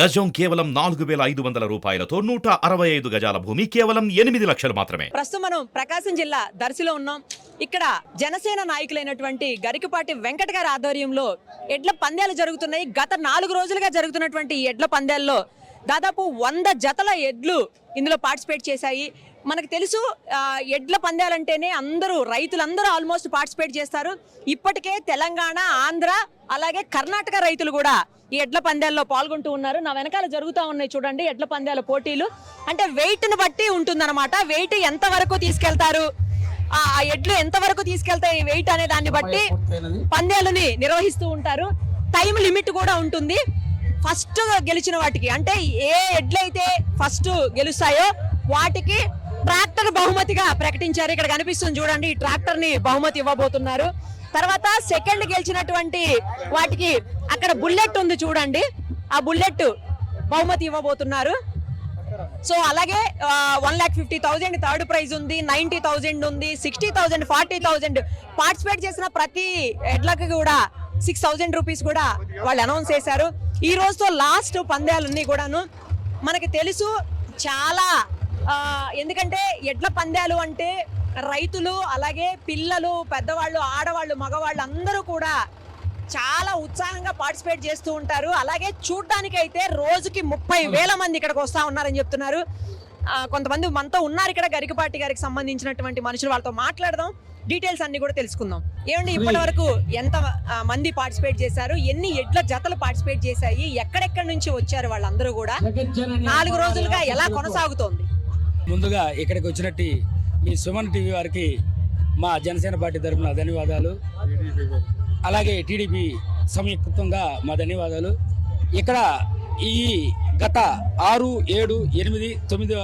గజం కేవలం నాలుగు వేల ఐదు వందల రూపాయలతో నూట అరవై ఐదు గజాల భూమి కేవలం ఎనిమిది లక్షలు మాత్రమే. ప్రస్తుతం మనం ప్రకాశం జిల్లా దర్శిలో ఉన్నాం. ఇక్కడ జనసేన నాయకులైనటువంటి గరికపాటి వెంకట గారి ఆధ్వర్యంలో ఎడ్ల పందాలు జరుగుతున్నాయి. గత నాలుగు రోజులుగా జరుగుతున్నటువంటి ఎడ్ల పందాల్లో దాదాపు వంద జతల ఎడ్లు ఇందులో పార్టిసిపేట్ చేశాయి. మనకు తెలుసు ఎడ్ల పందాలంటేనే అందరూ రైతులందరూ ఆల్మోస్ట్ పార్టిసిపేట్ చేస్తారు. ఇప్పటికే తెలంగాణ ఆంధ్ర అలాగే కర్ణాటక రైతులు కూడా ఈ ఎడ్ల పందాల్లో పాల్గొంటూ ఉన్నారు. నా వెనకాల జరుగుతూ ఉన్నాయి చూడండి ఎడ్ల పందాల పోటీలు. అంటే వెయిట్ని బట్టి ఉంటుందన్నమాట. వెయిట్ ఎంత వరకు తీసుకెళ్తారు? ఆ ఎడ్లు ఎంత వరకు తీసుకెళ్తాయి? వెయిట్ అనే దాన్ని బట్టి పందాలని నిర్వహిస్తూ ఉంటారు. టైం లిమిట్ కూడా ఉంటుంది. ఫస్ట్ గెలిచిన వాటికి. అంటే ఏ ఎడ్లయితే ఫస్ట్ గెలుస్తాయో వాటికి ట్రాక్టర్ బహుమతిగా ప్రకటించారు. ఇక్కడ కనిపిస్తుంది చూడండి ఈ ట్రాక్టర్ని బహుమతి ఇవ్వబోతున్నారు. తర్వాత సెకండ్ గెలిచినటువంటి వాటికి అక్కడ బుల్లెట్ ఉంది చూడండి. ఆ బుల్లెట్ బహుమతి ఇవ్వబోతున్నారు. సో అలాగే one lakh fifty thousand third prize ఉంది నైన్టీ థౌజండ్ ఉంది sixty thousand forty thousand participate చేసిన ప్రతి ఎడ్లకు కూడా సిక్స్ థౌజండ్ రూపీస్ కూడా వాళ్ళు అనౌన్స్ చేశారు. ఈ రోజుతో లాస్ట్ పందాలన్నీ కూడాను. మనకి తెలుసు చాలా ఎందుకంటే ఎడ్ల పందాలు అంటే రైతులు అలాగే పిల్లలు పెద్దవాళ్ళు ఆడవాళ్ళు మగవాళ్ళు అందరూ కూడా చాలా ఉత్సాహంగా పార్టిసిపేట్ చేస్తూ ఉంటారు. అలాగే చూడడానికి అయితే రోజుకి ముప్పై వేల మంది ఇక్కడికి వస్తా ఉన్నారని చెప్తున్నారు. కొంతమంది మనతో ఉన్నారు ఇక్కడ గరికపాటి గారికి సంబంధించినటువంటి మనుషులు వాళ్ళతో మాట్లాడదాం. డీటెయిల్స్ అన్ని కూడా తెలుసుకుందాం. ఏమండి ఇప్పటి వరకు ఎంత మంది పార్టిసిపేట్ చేశారు? ఎన్ని ఎడ్ల జతలు పార్టిసిపేట్ చేశాయి? ఎక్కడెక్కడి నుంచి వచ్చారు వాళ్ళందరూ కూడా? నాలుగు రోజులుగా ఎలా కొనసాగుతోంది? ముందుగా ఇక్కడికి వచ్చినట్టు మీ సుమన్ టీవీ వారికి మా జనసేన పార్టీ తరఫున ధన్యవాదాలు. అలాగే టీడీపీ సంయుక్తంగా మా ధన్యవాదాలు. ఇక్కడ ఈ గత ఆరు ఏడు ఎనిమిది తొమ్మిదవ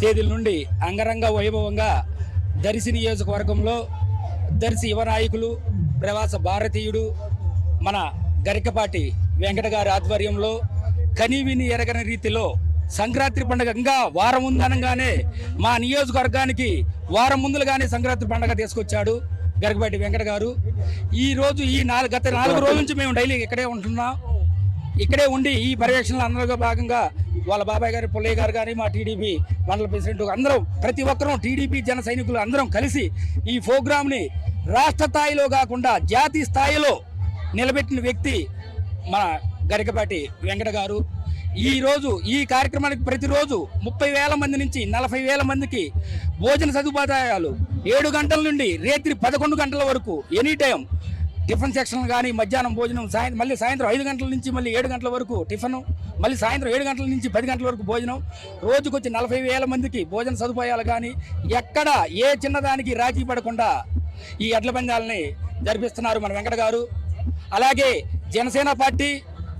తేదీల నుండి అంగరంగ వైభవంగా దర్శి నియోజకవర్గంలో దర్శి యువ నాయకులు ప్రవాస భారతీయుడు మన గరికపాటి వెంకట గారి ఆధ్వర్యంలో కనీవిని ఎరగని రీతిలో సంక్రాంతి పండుగ ఇంకా వారం ఉందనగానే మా నియోజకవర్గానికి వారం ముందులుగానే సంక్రాంతి పండుగ తీసుకొచ్చాడు గరికపాటి వెంకట గారు. ఈ రోజు ఈ నాలుగు గత నాలుగు రోజుల నుంచి మేము డైలీ ఇక్కడే ఉంటున్నాం. ఇక్కడే ఉండి ఈ పర్యవేక్షణలో అందరిలో భాగంగా వాళ్ళ బాబాయ్ గారు పుల్లయ్య గారు కానీ మా టీడీపీ మండల ప్రెసిడెంట్ అందరం ప్రతి ఒక్కరూ టీడీపీ జన సైనికులు అందరం కలిసి ఈ ప్రోగ్రామ్ని రాష్ట్ర స్థాయిలో కాకుండా జాతీయ స్థాయిలో నిలబెట్టిన వ్యక్తి మన గరికపాటి వెంకట గారు. ఈ రోజు ఈ కార్యక్రమానికి ప్రతిరోజు ముప్పై వేల మంది నుంచి నలభై వేల మందికి భోజన సదుపాయాలు. ఏడు గంటల నుండి రాత్రి పదకొండు గంటల వరకు ఎనీ టైం టిఫిన్ సెక్షన్ కానీ మధ్యాహ్నం భోజనం సాయంత్రం మళ్ళీ సాయంత్రం ఐదు గంటల నుంచి మళ్ళీ ఏడు గంటల వరకు టిఫిన్ మళ్ళీ సాయంత్రం ఏడు గంటల నుంచి పది గంటల వరకు భోజనం. రోజుకొచ్చి నలభై వేల మందికి భోజన సదుపాయాలు కానీ ఎక్కడ ఏ చిన్నదానికి రాజీ పడకుండా ఈ ఎడ్ల పందాలని జరిపిస్తున్నారు మన వెంకట గారు. అలాగే జనసేన పార్టీ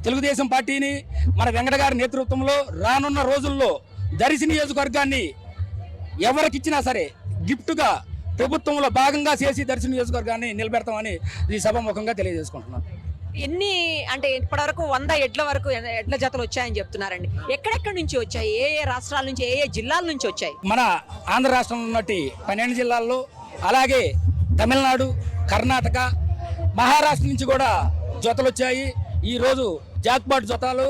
తెలుగుదేశం పార్టీని మన వెంకట గారి నేతృత్వంలో రానున్న రోజుల్లో దర్శి నియోజకవర్గాన్ని ఎవరికిచ్చినా సరే గిఫ్ట్గా ప్రభుత్వంలో భాగంగా చేసి దర్శి నియోజకవర్గాన్ని నిలబెడతామని ఈ సభాముఖంగా తెలియజేసుకుంటున్నాను. ఎన్ని అంటే ఇప్పటివరకు వంద ఎడ్ల వరకు ఎడ్ల జతలు వచ్చాయని చెప్తున్నారండి. ఎక్కడెక్కడి నుంచి వచ్చాయి? ఏ ఏ రాష్ట్రాల నుంచి ఏ ఏ జిల్లాల నుంచి వచ్చాయి? మన ఆంధ్ర రాష్ట్రంలో ఉన్నటి పన్నెండు జిల్లాల్లో అలాగే తమిళనాడు కర్ణాటక మహారాష్ట్ర నుంచి కూడా జతలు వచ్చాయి. ఈరోజు జాక్పాట్ జతాలు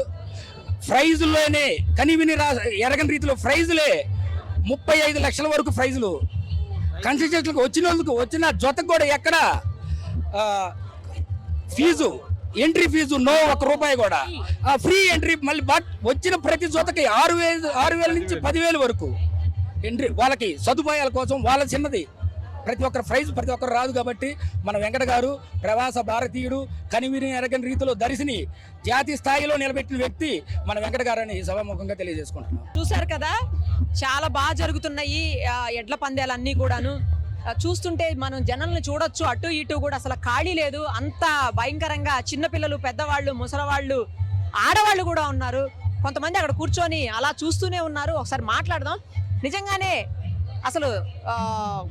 ప్రైజుల్లోనే కనివిని రా ఎరగని రీతిలో ప్రైజులే. ముప్పై ఐదు లక్షల వరకు ప్రైజులు. కన్స్ట్రక్షన్లకు వచ్చిన వాళ్ళకు వచ్చిన జతకు కూడా ఎక్కడ ఫీజు ఎంట్రీ ఫీజు నో ఒక రూపాయి కూడా. ఆ ఫ్రీ ఎంట్రీ మళ్ళీ బట్ వచ్చిన ప్రతి జతకి ఆరు వేలు ఆరు వేల నుంచి పదివేలు వరకు ఎంట్రీ వాళ్ళకి సదుపాయాల కోసం వాళ్ళ చిన్నది. ప్రతి ఒక్కరు ప్రైజ్ ప్రతి ఒక్కరు రాదు కాబట్టి మన వెంకట గారు ప్రవాస భారతీయుడు కనివిని ఎరగని రీతిలో దర్శిని జాతీయ స్థాయిలో నిలబెట్టిన వ్యక్తి మన వెంకట గారు అని సభాముఖంగా తెలియజేసుకుంటున్నాం. చూశారు కదా? చాలా బాగా జరుగుతున్నాయి ఎడ్ల పందాలు అన్నీ కూడాను చూస్తుంటే మనం జనాలను చూడొచ్చు అటు ఇటు కూడా అసలు ఖాళీ లేదు. అంత భయంకరంగా చిన్నపిల్లలు పెద్దవాళ్ళు ముసలవాళ్ళు ఆడవాళ్ళు కూడా ఉన్నారు. కొంతమంది అక్కడ కూర్చొని అలా చూస్తూనే ఉన్నారు. ఒకసారి మాట్లాడదాం. నిజంగానే అసలు ఆ,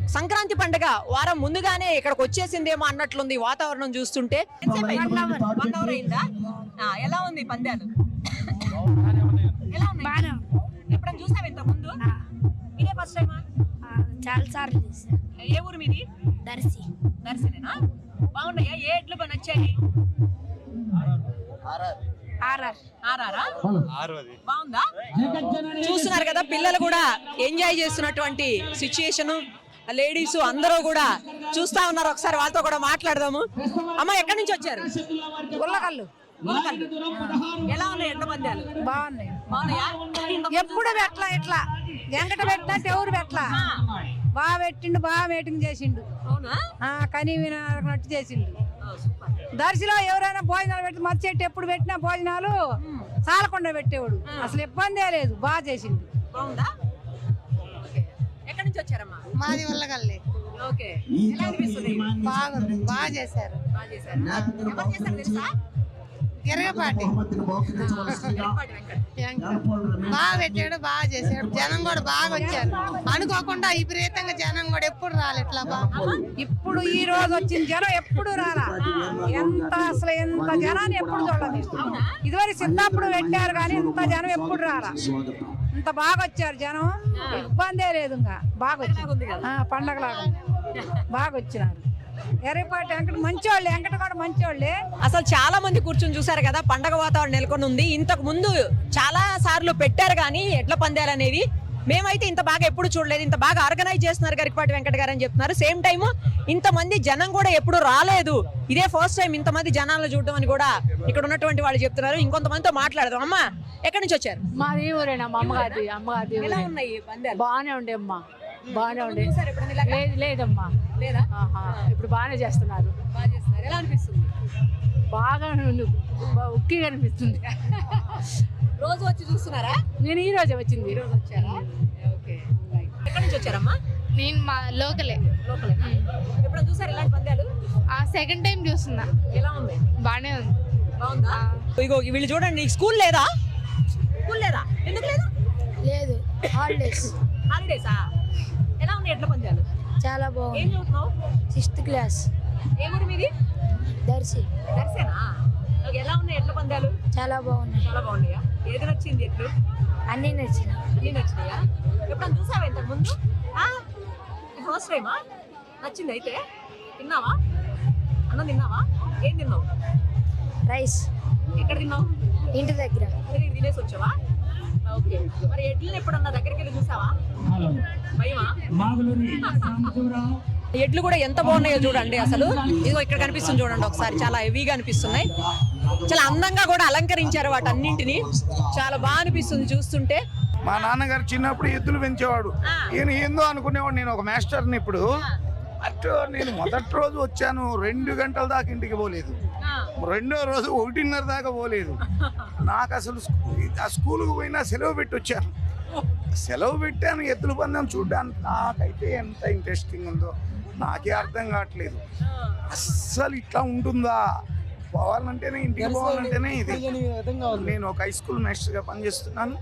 సంక్రాంతి పండుగ వారం ముందుగానే ఇక్కడికి వచ్చేసిందేమో అన్నట్లుంది వాతావరణం చూస్తుంటే. ఎలా ఉంది పందాలు? ఎప్పుడైనా చూసావు ఇంత ముందు ఇదే ఫస్ట్ టైమా చాలా సార్లు చూసా. ఏ ఊరు మీది? దర్శి. దర్శనేనా? బాగున్నాయా? ఏ ఎడ్లు నచ్చాయి బాగుందా? చూస్తున్నారు కదా పిల్లలు కూడా ఎంజాయ్ చేస్తున్నటువంటి సిచ్యుయేషన్. లేడీస్ అందరూ కూడా చూస్తా ఉన్నారు. ఒకసారి వాళ్ళతో కూడా మాట్లాడదాము. అమ్మ ఎక్కడి నుంచి వచ్చారు? ఉల్లకల్లు. ఎలా ఉన్నాయి ఎడ్ల పందాలు బాగున్నాయి. ఎప్పుడు పెట్టలా ఇట్లా. వెంకట పెట్టినట్టు ఎవరు పెట్టలా. బాగా పెట్టిండు బాగా మీటింగ్ చేసిండు. అవునా? ఆ, కనీ వినట్టు చేసిండు. దర్శిలో ఎవరైనా భోజనాలు పెట్టి మర్చి చెట్టు ఎప్పుడు పెట్టినా భోజనాలు చాలకుండా పెట్టేవాడు. అసలు ఇబ్బందే లేదు బాగా బాగుందా? ఓకే. ఎక్కడి నుంచి వచ్చారమ్మా? మాది వల్లగల్లి. ఓకే. ఎలా అనిపిస్తుంది? బాగుంది బాగా చేశారు. బాగా చేశారు. బాగా పెట్టాడు బాగా చేశాడు జనం కూడా బాగా వచ్చారు అనుకోకుండా విపరీతంగా జనం కూడా ఎప్పుడు రాలే ఇట్లా బాగా ఇప్పుడు ఈ రోజు వచ్చిన జనం ఎప్పుడు రాలా? ఎంత అసలు ఎంత జనాన్ని ఎప్పుడు చూడలేదు. ఇదివరకు చిన్నప్పుడు పెట్టారు కానీ ఇంత జనం ఎప్పుడు రాలా? ఇంత బాగా వచ్చారు జనం? ఇబ్బందే లేదు ఇంకా. బాగా. ఆ, పండగలాగా. బాగా వచ్చినారు ఎర్రపాటి వెంకట మంచోళ్ళే వెంకట కూడా మంచోళ్ళే. అసలు చాలా మంది కూర్చొని చూసారు కదా పండగ వాతావరణం నెలకొని ఉంది. ఇంతకు ముందు చాలా సార్లు పెట్టారు కానీ ఎడ్ల పందాలు అనేవి? మేమైతే ఇంత బాగా ఎప్పుడు చూడలేదు. ఇంత బాగా ఆర్గనైజ్ చేస్తున్నారు గరికపాటి వెంకట గారు అని చెప్తున్నారు. సేమ్ టైం ఇంతమంది జనం కూడా ఎప్పుడు రాలేదు. ఇదే ఫస్ట్ టైం ఇంతమంది జనాలను చూడడం అని కూడా ఇక్కడ ఉన్నటువంటి వాళ్ళు చెప్తున్నారు. ఇంకొంతమందితో మాట్లాడదాం. అమ్మా ఎక్కడి నుంచి వచ్చారు? మాది ఊరేనా? ఈ పందాలు? బాగానే ఉండే అమ్మా. బాగానే ఇలాగా? లేదు లేదమ్మా. లేదా? ఆహా, ఇప్పుడు బాగానే చేస్తున్నారు. బాగా చేస్తున్నారు. ఎలా అనిపిస్తుంది? బాగా ఉంది. ఉక్కిగా అనిపిస్తుంది. రోజు వచ్చి చూస్తున్నారా? నేను ఈ రోజే వచ్చింది. ఈరోజు వచ్చారా? ఓకే ఎక్కడి నుంచి వచ్చారమ్మా? నేను మా లోకలే. లోకల్. ఎప్పుడైనా చూసారు ఇలాంటి పందాలు? ఆ సెకండ్ టైం చూస్తున్నా. ఎలా ఉంది? బాగానే ఉంది. బాగుందా? ఇగో వీళ్ళు చూడండి నీకు స్కూల్ లేదా? స్కూల్ లేదా? ఎందుకు లేదు? లేదు. హాలిడేస్ హాలిడేసా ఉన్నాయి ఎట్ల పందాలు చాలా ఏం బాగుంది చదువుతున్నావు సిక్స్త్ క్లాస్. ఏ ఊరు మీది? దర్శి. దర్శనా? ఎలా ఉన్నాయి? ఎట్ల పందాలు చాలా బాగున్నాయి చాలా బాగున్నాయా? ఏది నచ్చింది ఎట్లు అన్నీ నచ్చిన. అన్ని నచ్చినాయా? ఎప్పుడన్నా చూసావా ఇంతకు ముందు? ఫస్ట్ టైమా నచ్చింది అయితే. తిన్నావా? అన్నం తిన్నావా? ఏం తిన్నావు? రైస్. ఎక్కడ తిన్నావు? ఇంటి దగ్గర. తినేసి వచ్చావా? మరి ఎడ్లని ఎప్పుడన్నా దగ్గరికి వెళ్ళి చూసావా భయమా? ఎడ్లు కూడా ఎంత బాగున్నాయో చూడండి అసలు. ఇదిగో ఇక్కడ కనిపిస్తుంది చూడండి ఒకసారి. చాలా హెవీగా అనిపిస్తున్నాయి. చాలా అందంగా కూడా అలంకరించారు వాటన్నింటిని. చాలా బాగా అనిపిస్తుంది చూస్తుంటే. మా నాన్నగారు చిన్నప్పుడు ఎద్దులు పెంచేవాడు. ఈయన ఏందో అనుకునేవాడు. నేను ఒక మాస్టర్ని ఇప్పుడు అటు నేను మొదటి రోజు వచ్చాను రెండు గంటల దాకా ఇంటికి పోలేదు. రెండో రోజు ఒకటిన్నర దాకా పోలేదు. నాకు అసలు ఆ స్కూల్కి పోయినా సెలవు పెట్టి వచ్చాను సెలవు పెట్టాను ఎద్దుల పందెం చూడ్డానికి. నాకైతే ఎంత ఇంట్రెస్టింగ్ ఉందో నాకే అర్థం కావట్లేదు. అస్సలు ఇట్లా ఉంటుందా? పోవాలంటేనే ఇంటికి పోవాలంటేనే ఇది. నేను ఒక హై స్కూల్ మాస్టర్గా పనిచేస్తున్నాను.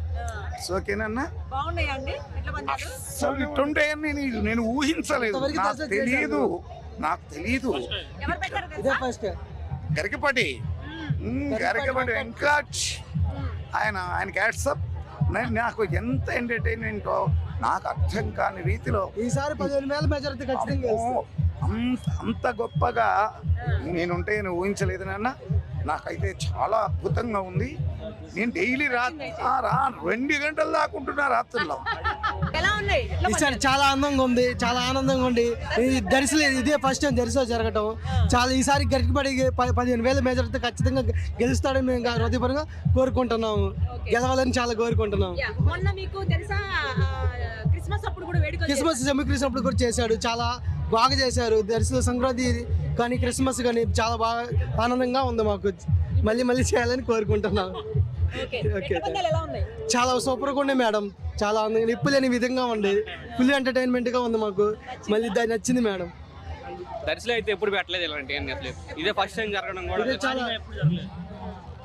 సో ఓకేనన్నా బాగున్నాయా అండి? ఎట్లా పందాలు అసలు ఇట్టుంటాయని నేను నేను ఊహించలేదు. నాకు తెలియదు నాకు తెలియదు? గరికపాటి. గరికపాటి వెంకట్. ఆయన ఆయన క్యాట్సప్ నాకు ఎంత ఎంటర్టైన్మెంటో నాకు అర్థం కాని రీతిలో. ఈసారి పదిహేను వేల మెజారిటీ ఖచ్చితంగా అంత అంత గొప్పగా నేనుంటే నేను ఊహించలేదు నాన్న. నాకైతే చాలా అద్భుతంగా ఉంది. నేను డైలీ రాత్రి ఆ, రా రెండు గంటల దాకా ఉంటున్నా రాత్రుల్లో ఎలా ఉన్నాయి? ఎట్లా ఈసారి చాలా అందంగా ఉంది చాలా ఆనందంగా ఉంది. దర్శనం ఇదే ఫస్ట్ టైం దర్శనం జరగటం. చాలా ఈసారి గరికపడి ప- పదిహేను వేల మెజారిటీ ఖచ్చితంగా గెలుస్తాడని మేము హృదయపరంగా కోరుకుంటున్నాము. గెలవాలని చాలా కోరుకుంటున్నాము. యా, మొన్న మీకు తెలుసా ఆ, క్రిస్మస్ అప్పుడు కూడా వేడుక క్రిస్మస్ సెమీ కూడా చేశాడు. చాలా బాగా చేశారు. దర్శన సంక్రాంతి కానీ క్రిస్మస్ కానీ చాలా బాగా ఆనందంగా ఉంది మాకు. మళ్ళీ మళ్ళీ చేయాలని కోరుకుంటున్నాం ఓకే. ఓకే, ఎట్ల పందాలు ఎలా ఉన్నాయి? చాలా సూపర్గా ఉండే మేడం. చాలా అందంగా నిప్పు లేని విధంగా ఉంది. ఫుల్ ఎంటర్టైన్మెంట్గా ఉంది మాకు. మళ్ళీ దాన్ని నచ్చింది మేడం. దర్శనం అయితే ఎప్పుడు పెట్టలేదు ఇలాంటి అసలు ఇదే ఫస్ట్ టైం జరగడం కూడా చాలా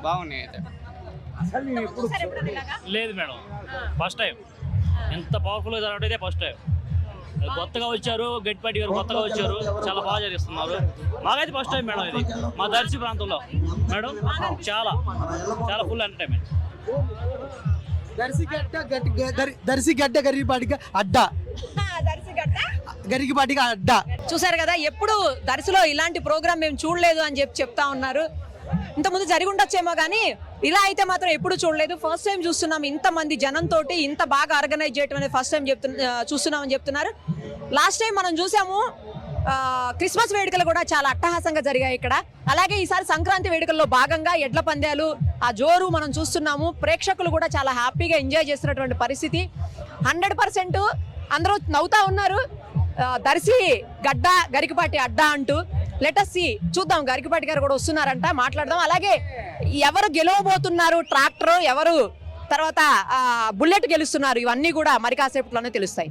బాగున్నాయి అయితే. లేదు మేడం. First time. ఎంత పవర్ఫుల్గా జరగడం ఇదే ఫస్ట్ టైం. కొత్తగా వచ్చారు గట్టిపాటి గారు కొత్తగా వచ్చారు. చాలా బాగా జరిగిస్తున్నారు మాకైతే ఫస్ట్ టైం మేడం ఇది. మా దర్శి ప్రాంతంలో. మేడం చాలా చాలా ఫుల్ ఎంటర్టైన్మెంట్ దర్శి గడ్డ గట్టి గరి- దర్శి గడ్డ గరిగిపాటిగా అడ్డ. గరిగిపాటిగా అడ్డ. చూసారు కదా ఎప్పుడు దర్శలో ఇలాంటి ప్రోగ్రామ్ మేము చూడలేదు అని చెప్పి చెప్తా ఉన్నారు. ఇంతకుముందు జరిగి ఉండొచ్చేమో కానీ ఇలా అయితే మాత్రం ఎప్పుడు చూడలేదు. ఫస్ట్ టైం చూస్తున్నాం ఇంతమంది జనంతో ఇంత బాగా ఆర్గనైజ్ చేయడం అనేది ఫస్ట్ టైం చెప్తున్నా చూస్తున్నామని చెప్తున్నారు. లాస్ట్ టైం మనం చూసాము క్రిస్మస్ వేడుకలు కూడా చాలా అట్టహాసంగా జరిగాయి ఇక్కడ. అలాగే ఈసారి సంక్రాంతి వేడుకల్లో భాగంగా ఎడ్ల పందాలు ఆ జోరు మనం చూస్తున్నాము. ప్రేక్షకులు కూడా చాలా హ్యాపీగా ఎంజాయ్ చేస్తున్నటువంటి పరిస్థితి. హండ్రెడ్ పర్సెంట్ అందరూ నవ్వుతా ఉన్నారు. దర్శి గడ్డ గరికపాటి అడ్డా అంటూ. లెటస్సి చూద్దాం గరికపాటి గారు కూడా వస్తున్నారంట మాట్లాడదాం. అలాగే ఎవరు గెలవబోతున్నారు ట్రాక్టర్ ఎవరు? తర్వాత ఆ, బుల్లెట్ గెలుస్తున్నారు ఇవన్నీ కూడా మరి కాసేపట్లోనే తెలుస్తాయి.